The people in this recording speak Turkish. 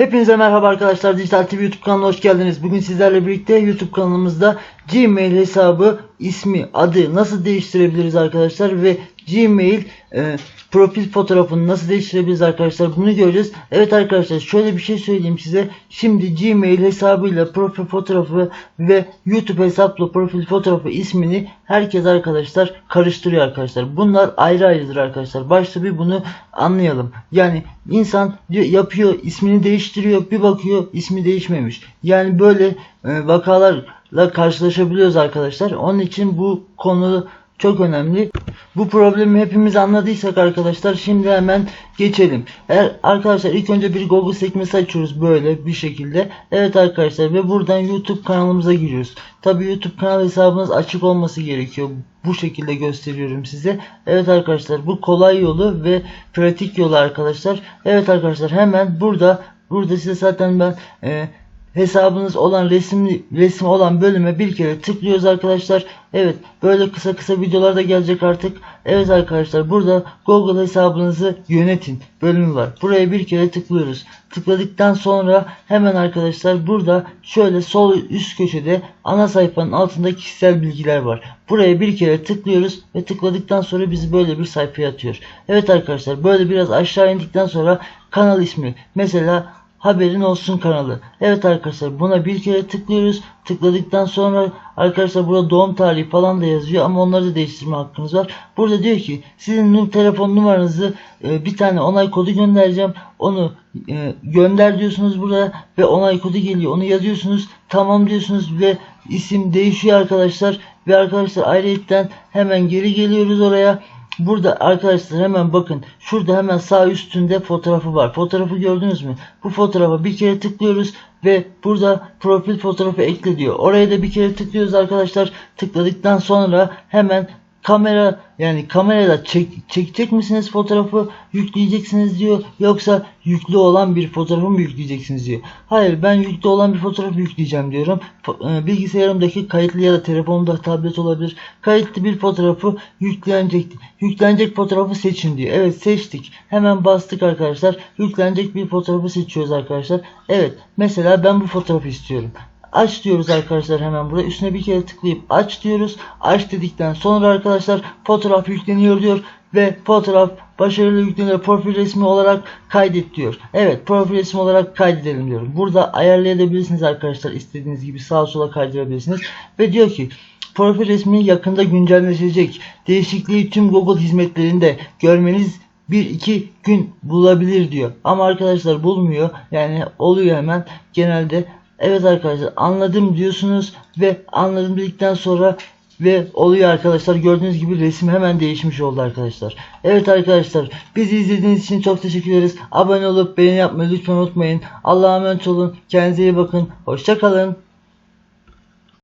Hepinize merhaba arkadaşlar. Dijital TV YouTube kanalına hoş geldiniz. Bugün sizlerle birlikte YouTube kanalımızda Gmail hesabı, ismi, adı nasıl değiştirebiliriz arkadaşlar ve Gmail e, profil fotoğrafını nasıl değiştirebiliriz arkadaşlar bunu göreceğiz. Evet arkadaşlar şöyle bir şey söyleyeyim size. Şimdi Gmail hesabıyla profil fotoğrafı ve YouTube hesaplı profil fotoğrafı ismini herkes arkadaşlar karıştırıyor arkadaşlar. Bunlar ayrı ayrıdır arkadaşlar. Başta bir bunu anlayalım. Yani insan yapıyor ismini değiştiriyor bir bakıyor ismi değişmemiş. Yani böyle e, vakalarla karşılaşabiliyoruz arkadaşlar. Onun için bu konu çok önemli. Bu problemi hepimiz anladıysak arkadaşlar şimdi hemen geçelim. Eğer arkadaşlar ilk önce bir Google sekmesi açıyoruz böyle bir şekilde. Evet arkadaşlar ve buradan YouTube kanalımıza giriyoruz. Tabi YouTube kanal hesabınız açık olması gerekiyor. Bu şekilde gösteriyorum size. Evet arkadaşlar bu kolay yolu ve pratik yolu arkadaşlar. Evet arkadaşlar hemen burada burada size zaten ben e, hesabınız olan resim olan bölüme bir kere tıklıyoruz arkadaşlar. Evet böyle kısa kısa videolar da gelecek artık. Evet arkadaşlar burada Google hesabınızı yönetin bölümü var. Buraya bir kere tıklıyoruz. Tıkladıktan sonra hemen arkadaşlar burada şöyle sol üst köşede ana sayfanın altında kişisel bilgiler var. Buraya bir kere tıklıyoruz ve tıkladıktan sonra bizi böyle bir sayfaya atıyor. Evet arkadaşlar böyle biraz aşağı indikten sonra kanal ismi mesela haberin olsun kanalı. Evet arkadaşlar buna bir kere tıklıyoruz. Tıkladıktan sonra arkadaşlar burada doğum tarihi falan da yazıyor ama onları da değiştirme hakkınız var. Burada diyor ki sizin telefon numaranızı e, bir tane onay kodu göndereceğim. Onu e, gönder diyorsunuz burada ve onay kodu geliyor. Onu yazıyorsunuz. Tamam diyorsunuz ve isim değişiyor arkadaşlar. Ve arkadaşlar ayrıyetten hemen geri geliyoruz oraya. Burada arkadaşlar hemen bakın. Şurada hemen sağ üstünde fotoğrafı var. Fotoğrafı gördünüz mü? Bu fotoğrafa bir kere tıklıyoruz ve burada profil fotoğrafı ekle diyor. Oraya da bir kere tıklıyoruz arkadaşlar. Tıkladıktan sonra hemen kamera yani kamerada çek, çekecek misiniz fotoğrafı yükleyeceksiniz diyor yoksa yüklü olan bir fotoğrafı mı yükleyeceksiniz diyor. Hayır ben yüklü olan bir fotoğraf yükleyeceğim diyorum. E, Bilgisayarımdaki kayıtlı ya da telefonumda tablet olabilir. Kayıtlı bir fotoğrafı yüklenecek. Yüklenecek fotoğrafı seçin diyor. Evet seçtik. Hemen bastık arkadaşlar. Yüklenecek bir fotoğrafı seçiyoruz arkadaşlar. Evet mesela ben bu fotoğrafı istiyorum. Aç diyoruz arkadaşlar hemen burada. Üstüne bir kere tıklayıp aç diyoruz. Aç dedikten sonra arkadaşlar fotoğraf yükleniyor diyor. Ve fotoğraf başarılı yükleniyor. Profil resmi olarak kaydet diyor. Evet profil resmi olarak kaydedelim diyor. Burada ayarlayabilirsiniz arkadaşlar. istediğiniz gibi sağa sola kaydırabilirsiniz. Ve diyor ki profil resmi yakında güncelleşecek. Değişikliği tüm Google hizmetlerinde görmeniz 1-2 gün bulabilir diyor. Ama arkadaşlar bulmuyor. Yani oluyor hemen. Genelde Evet arkadaşlar anladım diyorsunuz ve anladım dedikten sonra ve oluyor arkadaşlar gördüğünüz gibi resim hemen değişmiş oldu arkadaşlar. Evet arkadaşlar bizi izlediğiniz için çok teşekkür ederiz. Abone olup beğeni yapmayı lütfen unutmayın. Allah'a emanet olun. Kendinize iyi bakın. Hoşçakalın.